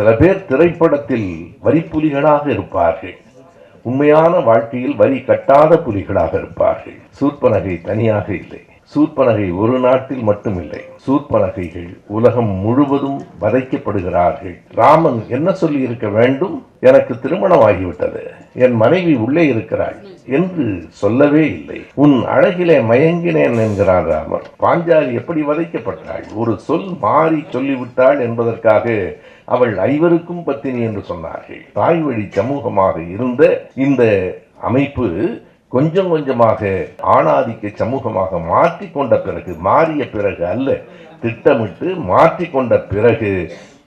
சில பேர் திரைப்படத்தில் வரிப்புலிகளாக இருப்பார்கள். உண்மையான வாழ்க்கையில் வரி கட்டாத புலிகளாக இருப்பார்கள். சூர்பனகை தனியாக இல்லை. சூர்பனகை ஒரு நாட்டில் மட்டும் இல்லை சூர்பனகைகள் உலகம் முழுவதும் வதைக்கப்படுகிறார்கள். ராமன் என்ன சொல்லி இருக்க வேண்டும்? எனக்கு திருமணமாகிவிட்டது. என் மனைவி உள்ளே இருக்கிறாள் என்று சொல்லவே இல்லை. உன் அழகிலே மயங்கினேன் என்கிறார் ராமன். பாஞ்சாலி எப்படி வதைக்கப்பட்டாள்? ஒரு சொல் மாறி சொல்லிவிட்டாள் என்பதற்காக அவள் ஐவருக்கும் பத்தினி என்று சொன்னார்கள். தாய் வழி சமூகமாக இருந்த இந்த அமைப்பு கொஞ்சம் கொஞ்சமாக ஆணாதிக்க சமூகமாக மாற்றிக்கொண்ட பிறகு மாறிய பிறகு அல்ல திட்டமிட்டு மாற்றிக்கொண்ட பிறகு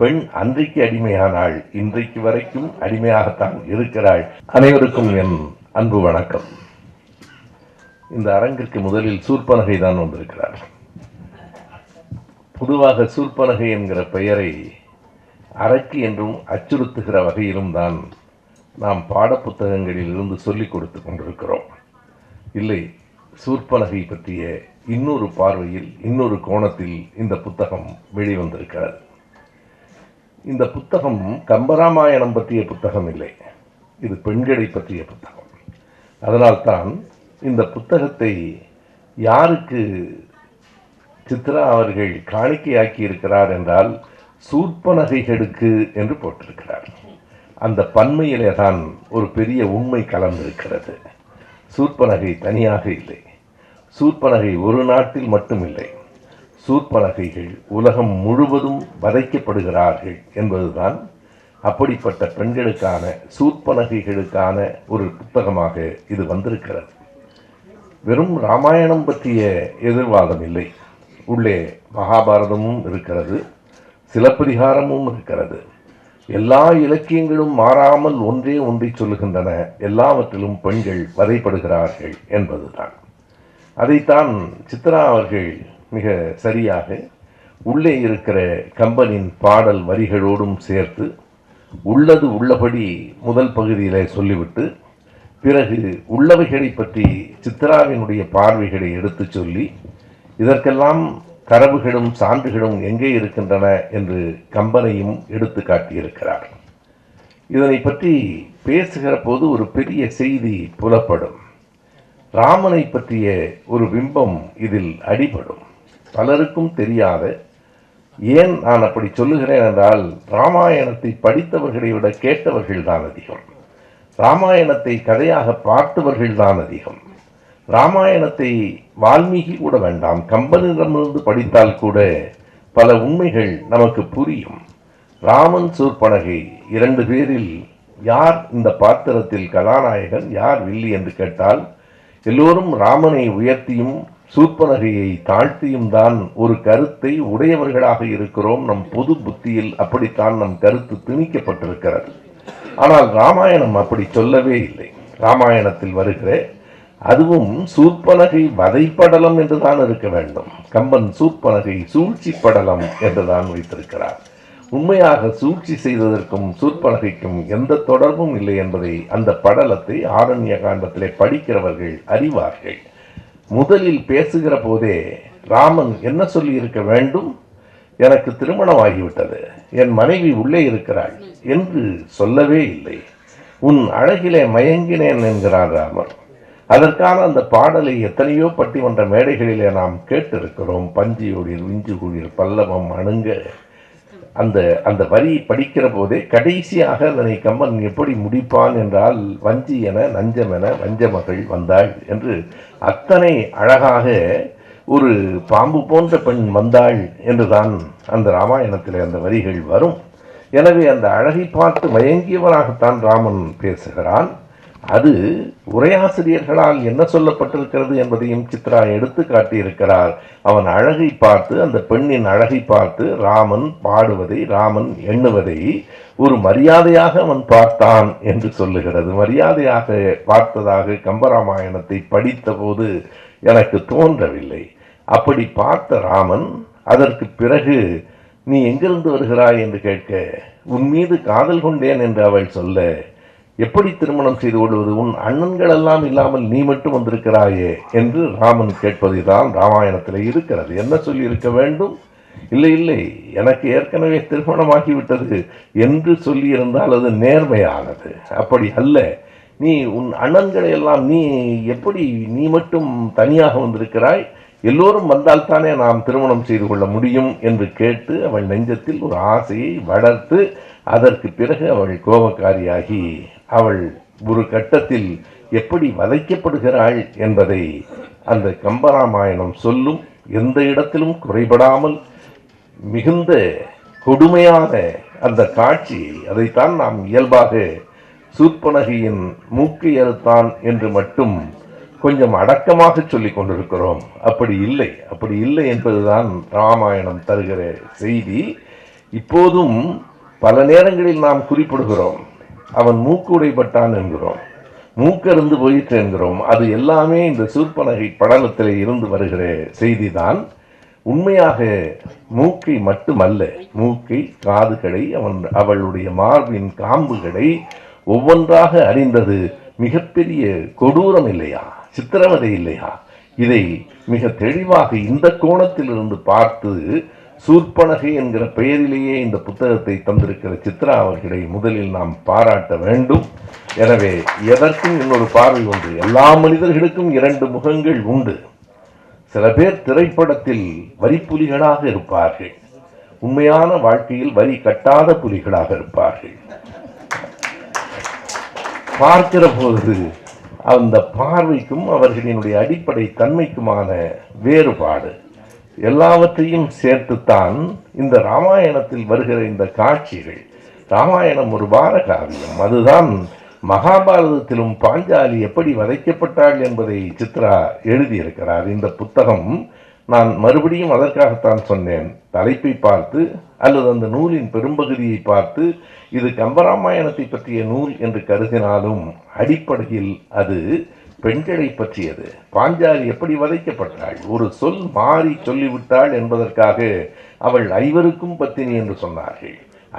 பெண் அன்றைக்கு அடிமையானாள் இன்றைக்கு வரைக்கும் அடிமையாகத்தான் இருக்கிறாள். அனைவருக்கும் என் அன்பு வணக்கம். இந்த அரங்கிற்கு முதலில் சூர்பனகை தான் வந்திருக்கிறார். பொதுவாக சூர்பனகை என்கிற பெயரை அரக்கி என்றும் அச்சுறுத்துகிற வகையிலும் தான் நாம் பாடப்புத்தகங்களில் இருந்து சொல்லிக் கொடுத்து கொண்டிருக்கிறோம். இல்லை சூர்பனகை பற்றிய இன்னொரு பார்வையில் இன்னொரு கோணத்தில் இந்த புத்தகம் வெளிவந்திருக்கிறது. இந்த புத்தகம் கம்பராமாயணம் பற்றிய புத்தகம் இல்லை. இது பெண்களை பற்றிய புத்தகம். அதனால்தான் இந்த புத்தகத்தை யாருக்கு சித்ரா அவர்கள் காணிக்கையாக்கி இருக்கிறார் என்றால் சூர்பனகைகளுக்கு என்று போட்டிருக்கிறார். அந்த பன்மையிலே தான் ஒரு பெரிய உண்மை கலந்திருக்கிறது சூர்பனகை தனியாக இல்லை. சூர்பனகை ஒரு நாட்டில் மட்டும் இல்லை. சூர்பனகைகள் உலகம் முழுவதும் வதைக்கப்படுகிறார்கள் என்பதுதான் அப்படிப்பட்ட பெண்களுக்கான சூர்பனகைகளுக்கான ஒரு புத்தகமாக இது வந்திருக்கிறது. வெறும் ராமாயணம் பற்றிய எதிர்வாதம் இல்லை. உள்ளே மகாபாரதமும் இருக்கிறது. சிலப்பதிகாரமும் இருக்கிறது. எல்லா இலக்கியங்களும் மாறாமல் ஒன்றே ஒன்றை சொல்லுகின்றன. எல்லாவற்றிலும் பெண்கள் வதைப்படுகிறார்கள் என்பதுதான். அதைத்தான் சித்ரா அவர்கள் மிக சரியாக உள்ளே இருக்கிற கம்பனின் பாடல் வரிகளோடும் சேர்த்து உள்ளது உள்ளபடி முதல் பகுதியில் சொல்லிவிட்டு பிறகு உள்ளவைகளை பற்றி சித்ராவினுடைய பார்வைகளை எடுத்துச் சொல்லி இதற்கெல்லாம் தரவுகளும் சான்றுகளும் எங்கே இருக்கின்றன என்று கம்பனையும் எடுத்து காட்டியிருக்கிறார். இதனை பற்றி பேசுகிற போது ஒரு பெரிய செய்தி புலப்படும். ராமனை பற்றிய ஒரு பிம்பம் இதில் அடிபடும். பலருக்கும் தெரியாத ஏன் நான் அப்படி சொல்லுகிறேன் என்றால் ராமாயணத்தை படித்தவர்களை விட கேட்டவர்கள் தான் அதிகம். ராமாயணத்தை கதையாக பார்த்தவர்கள் தான் அதிகம். ராமாயணத்தை வால்மீகி கூட வேண்டாம் கம்பனிடமிருந்து படித்தால் கூட பல உண்மைகள் நமக்கு புரியும். ராமன் சூர்பனகை இரண்டு பேரில் யார் இந்த பாத்திரத்தில் கதாநாயகன் யார் வில்லி என்று கேட்டால் எல்லோரும் ராமனை உயர்த்தியும் சூர்பனகையை தாழ்த்தியும் தான் ஒரு கருத்தை உடையவர்களாக இருக்கிறோம். நம் பொது புத்தியில் அப்படித்தான் நம் கருத்து திணிக்கப்பட்டிருக்கிறது. ஆனால் ராமாயணம் அப்படி சொல்லவே இல்லை. ராமாயணத்தில் வருகிற அதுவும் சூர்பனகை வதைப்படலம் என்றுதான் இருக்க வேண்டும். கம்பன் சூர்பனகை சூழ்ச்சி படலம் என்றுதான் வைத்திருக்கிறார். உண்மையாக சூழ்ச்சி செய்ததற்கும் சூர்பனகைக்கும் எந்த தொடர்பும் இல்லை என்பதை அந்த படலத்தை ஆரண்ய காண்டத்திலே படிக்கிறவர்கள் அறிவார்கள். முதலில் பேசுகிற போதே ராமன் என்ன சொல்லி இருக்க வேண்டும்? எனக்கு திருமணமாகிவிட்டது. என் மனைவி உள்ளே இருக்கிறாள் என்று சொல்லவே இல்லை. உன் அழகிலே மயங்கினேன் என்கிறார் ராமன். அதற்கான அந்த பாடலை எத்தனையோ பட்டிமன்ற மேடைகளிலே நாம் கேட்டிருக்கிறோம். பஞ்சியோடில் விஞ்சுகுளிர் பல்லவம் அணுங்க. அந்த அந்த வரி படிக்கிற போதே கடைசியாக அதனை கம்பன் எப்படி முடிப்பான் என்றால் வஞ்சி என நஞ்சம் என வஞ்சமகள் வந்தாள் என்று அத்தனை அழகாக ஒரு பாம்பு போன்ற பெண் வந்தாள் என்றுதான் அந்த ராமாயணத்தில் அந்த வரிகள் வரும். எனவே அந்த அழகை பார்த்து மயங்கியவனாகத்தான் ராமன் பேசுகிறான். அது உரையாசிரியர்களால் என்ன சொல்லப்பட்டிருக்கிறது என்பதையும் சித்ரா எடுத்து காட்டியிருக்கிறார். அவன் அழகை பார்த்து அந்த பெண்ணின் அழகை பார்த்து ராமன் பாடுவதை ராமன் எண்ணுவதை ஒரு மரியாதையாக அவன் பார்த்தான் என்று சொல்லுகிறது. மரியாதையாக பார்த்ததாக கம்பராமாயணத்தை படித்தபோது எனக்கு தோன்றவில்லை. அப்படி பார்த்த ராமன் அதற்கு பிறகு நீ எங்கிருந்து வருகிறாய்? என்று கேட்க உன் மீது காதல் கொண்டேன் என்று அவள் சொல்ல எப்படி திருமணம் செய்து கொள்வது? உன் அண்ணன்கள் எல்லாம் இல்லாமல் நீ மட்டும் வந்திருக்கிறாயே என்று ராமன் கேட்பதுதான் ராமாயணத்தில் இருக்கிறது. என்ன சொல்லி இருக்க வேண்டும்? இல்லை இல்லை. எனக்கு ஏற்கனவே திருமணமாகிவிட்டது என்று சொல்லியிருந்தால் அது நேர்மையானது. அப்படி அல்ல. நீ உன் அண்ணன்களை எல்லாம் நீ எப்படி நீ மட்டும் தனியாக வந்திருக்கிறாய்? எல்லோரும் வந்தால்தானே நாம் திருமணம் செய்து கொள்ள முடியும் என்று கேட்டு அவள் நெஞ்சத்தில் ஒரு ஆசையை வளர்த்து அதற்கு பிறகு அவள் கோபக்காரியாகி அவள் ஒரு கட்டத்தில் எப்படி வதைக்கப்படுகிறாள் என்பதை அந்த கம்பராமாயணம் சொல்லும் எந்த இடத்திலும் குறைபடாமல் மிகுந்த கொடுமையான அந்த காட்சி அதைத்தான் நாம் இயல்பாக சூர்பனகையின் மூக்கு எழுத்தான் என்று மட்டும் கொஞ்சம் அடக்கமாக சொல்லிக் கொண்டிருக்கிறோம். அப்படி இல்லை அப்படி இல்லை என்பதுதான் ராமாயணம் தருகிற செய்தி. இப்போதும் பல நேரங்களில் நாம் குறிப்பிடுகிறோம். அவன் மூக்குடைப்பட்டான் என்கிறோம். மூக்கருந்து போயிற்று என்கிறோம் அது எல்லாமே இந்த சூர்பனகை படலத்தில் இருந்து வருகிற செய்திதான். உண்மையாக மூக்கை மட்டுமல்ல மூக்கை காதுகளை அவன் அவளுடைய மார்பின் காம்புகளை ஒவ்வொன்றாக அறிந்தது மிகப்பெரிய கொடூரம் இல்லையா? சித்திரவதை இல்லையா? இதை மிக தெளிவாக இந்த கோணத்திலிருந்து பார்த்து சூர்பனகை என்கிற பெயரிலேயே இந்த புத்தகத்தை தந்திருக்கிற சித்ரா அவர்களை முதலில் நாம் பாராட்ட வேண்டும். எனவே எதற்கும் இன்னொரு பார்வை உண்டு. எல்லா மனிதர்களுக்கும் இரண்டு முகங்கள் உண்டு. சில பேர் திரைப்படத்தில் வரிப்புலிகளாக இருப்பார்கள். உண்மையான வாழ்க்கையில் வரி கட்டாத புலிகளாக இருப்பார்கள். பார்க்கிற போது அந்த பார்வைக்கும் அவர்களினுடைய அடிப்படை தன்மைக்குமான வேறுபாடு. எல்லாவற்றையும் சேர்த்துத்தான் இந்த ராமாயணத்தில் வருகிற இந்த காட்சிகள். ராமாயணம் ஒரு வார காவியம். அதுதான் மகாபாரதத்திலும் பாஞ்சாலி எப்படி வதைக்கப்பட்டாள் என்பதை சித்ரா எழுதியிருக்கிறார். இந்த புத்தகம் நான் மறுபடியும் அதற்காகத்தான் சொன்னேன். தலைப்பை பார்த்து அல்லது அந்த நூலின் பெரும்பகுதியை பார்த்து இது கம்பராமாயணத்தை பற்றிய நூல் என்று கருதினாலும் அடிப்படையில் அது பெண்களை பற்றியது. பாஞ்சாலி எப்படி வதைக்கப்பட்டாள்? ஒரு சொல் மாறி சொல்லிவிட்டாள் என்பதற்காக அவள் ஐவருக்கும் பத்தினி என்று சொன்னார்கள்.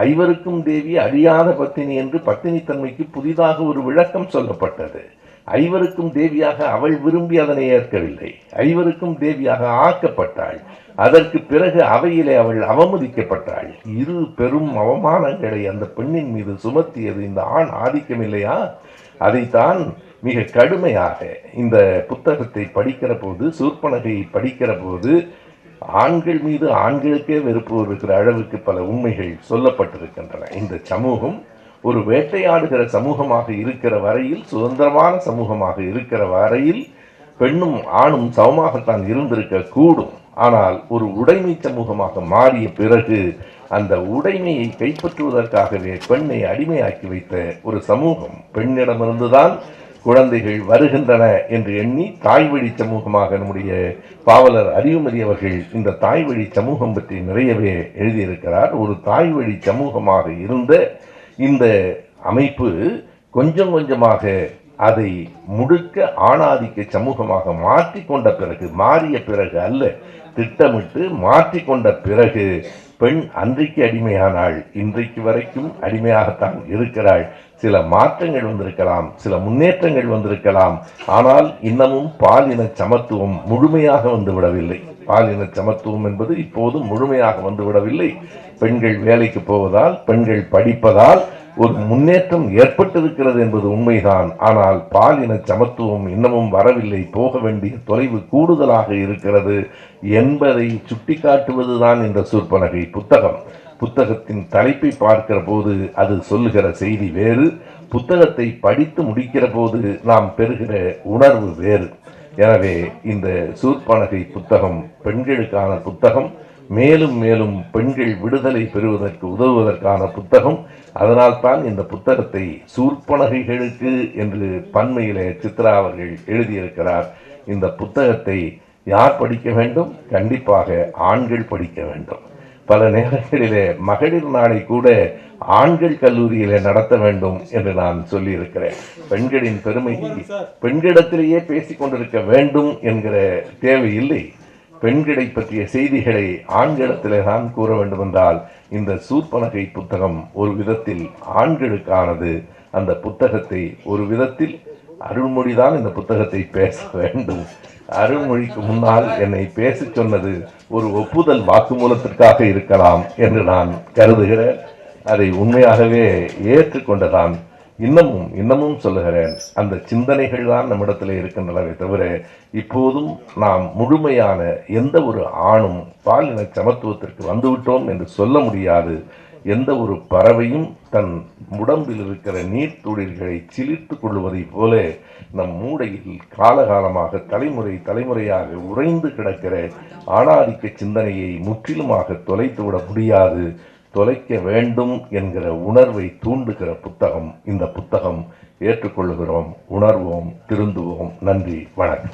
ஐவருக்கும் தேவி அழியாத பத்தினி என்று பத்தினித்தன்மைக்கு புதிதாக ஒரு விளக்கம் சொல்லப்பட்டது. ஐவருக்கும் தேவியாக அவள் விரும்பி அதனை ஏற்கவில்லை. ஐவருக்கும் தேவியாக ஆக்கப்பட்டாள். அதற்கு பிறகு அவையிலே அவள் அவமதிக்கப்பட்டாள். இரு பெரும் அவமானங்களை அந்த பெண்ணின் மீது சுமத்தியது இந்த ஆண் ஆதிக்கம் இல்லையா அதைத்தான் மிக கடுமையாக இந்த புத்தகத்தை படிக்கிற போது சூர்பனகை படிக்கிற போது ஆண்கள் மீது ஆண்களுக்கே வெறுப்பு இருக்கிற அளவுக்கு பல உண்மைகள் சொல்லப்பட்டிருக்கின்றன. இந்த சமூகம் ஒரு வேட்டையாடுகிற சமூகமாக இருக்கிற வரையில் சுதந்திரமான சமூகமாக இருக்கிற வரையில் பெண்ணும் ஆணும் சமமாகத்தான் இருந்திருக்க கூடும். ஆனால் ஒரு உடைமை சமூகமாக மாறிய பிறகு அந்த உடைமையை கைப்பற்றுவதற்காகவே பெண்ணை அடிமையாக்கி வைத்த ஒரு சமூகம் பெண்ணிடமிருந்துதான் குழந்தைகள் வருகின்றன என்று எண்ணி தாய் வழி சமூகமாக நம்முடைய பாவலர் அறிவுமதி அவர்கள் இந்த தாய் வழி சமூகம் பற்றி நிறையவே எழுதியிருக்கிறார். ஒரு தாய் வழி சமூகமாக இருந்த இந்த அமைப்பு கொஞ்சம் கொஞ்சமாக அதை முழுக்க ஆணாதிக்க சமூகமாக மாற்றிக்கொண்ட பிறகு மாறிய பிறகு அல்ல திட்டமிட்டு மாற்றிக்கொண்ட பிறகு பெண் அன்றைக்கு அடிமையானாள் இன்றைக்கு வரைக்கும் அடிமையாகத்தான் இருக்கிறாள். சில மாற்றங்கள் வந்திருக்கலாம் சில முன்னேற்றங்கள் வந்திருக்கலாம். ஆனால் இன்னமும் பாலின சமத்துவம் முழுமையாக வந்துவிடவில்லை. பாலின சமத்துவம் என்பது இப்போது முழுமையாக வந்துவிடவில்லை. பெண்கள் வேலைக்கு போவதால் பெண்கள் படிப்பதால் ஒரு முன்னேற்றம் ஏற்பட்டிருக்கிறது என்பது உண்மைதான். ஆனால் பாலின சமத்துவம் இன்னமும் வரவில்லை. போக வேண்டிய தொலைவு கூடுதலாக இருக்கிறது என்பதை சுட்டிக்காட்டுவதுதான் இந்த சொற்பனகை புத்தகம். புத்தகத்தின் தலைப்பை பார்க்கிற போது அது சொல்லுகிற செய்தி வேறு புத்தகத்தை படித்து முடிக்கிற போது நாம் பெறுகிற உணர்வு வேறு. எனவே இந்த சூர்பனகை புத்தகம் பெண்களுக்கான புத்தகம் மேலும் மேலும் பெண்கள் விடுதலை பெறுவதற்கு உதவுவதற்கான புத்தகம். அதனால்தான் இந்த புத்தகத்தை சூர்பனகைகளுக்கு என்று பன்மையிலே சித்ரா அவர்கள் எழுதியிருக்கிறார். இந்த புத்தகத்தை யார் படிக்க வேண்டும்? கண்டிப்பாக ஆண்கள் படிக்க வேண்டும். பல நேரங்களிலே மகளிர் நாளை கூட ஆண்கள் கல்லூரியிலே நடத்த வேண்டும் என்று நான் சொல்லியிருக்கிறேன். பெண்களின் பெருமையை பெண்களிடத்திலேயே பேசிக் கொண்டிருக்க வேண்டும் என்கிற தேவை இல்லை. பெண்களை பற்றிய செய்திகளை ஆண்களிடத்திலே தான் கூற வேண்டுமென்றால் இந்த சூர்பனகை புத்தகம் ஒரு விதத்தில் ஆண்களுக்கானது. அந்த புத்தகத்தை ஒரு விதத்தில் அருள்மொழிதான் இந்த புத்தகத்தை பேச வேண்டும். அருள்மொழிக்கு முன்னால் என்னை பேசச் சொன்னது ஒரு ஒப்புதல் வாக்குமூலத்திற்காக இருக்கலாம் என்று நான் கருதுகிறேன். அதை உண்மையாகவே ஏற்றுக்கொண்டதான் இன்னமும் இன்னமும் சொல்லுகிறேன். அந்த சிந்தனைகள் தான் நம்மிடத்தில் இருக்கின்றனவே தவிர இப்போதும் நாம் முழுமையான எந்த ஒரு ஆணும் பாலின சமத்துவத்திற்கு வந்துவிட்டோம் என்று சொல்ல முடியாது. எந்த ஒரு பறவையும் தன் உடம்பில் இருக்கிற நீர்த்துளிர்களை சிலிர்த்து கொள்வதைப் போல நம் மூடையில் காலகாலமாக தலைமுறை தலைமுறையாக உறைந்து கிடக்கிற ஆணாதிக்க சிந்தனையை முற்றிலுமாக தொலைத்துவிட முடியாது. தொலைக்க வேண்டும் என்கிற உணர்வை தூண்டுகிற புத்தகம். இந்த புத்தகம் ஏற்றுக்கொள்கிறோம் உணர்வோம் திருந்துவோம். நன்றி வணக்கம்.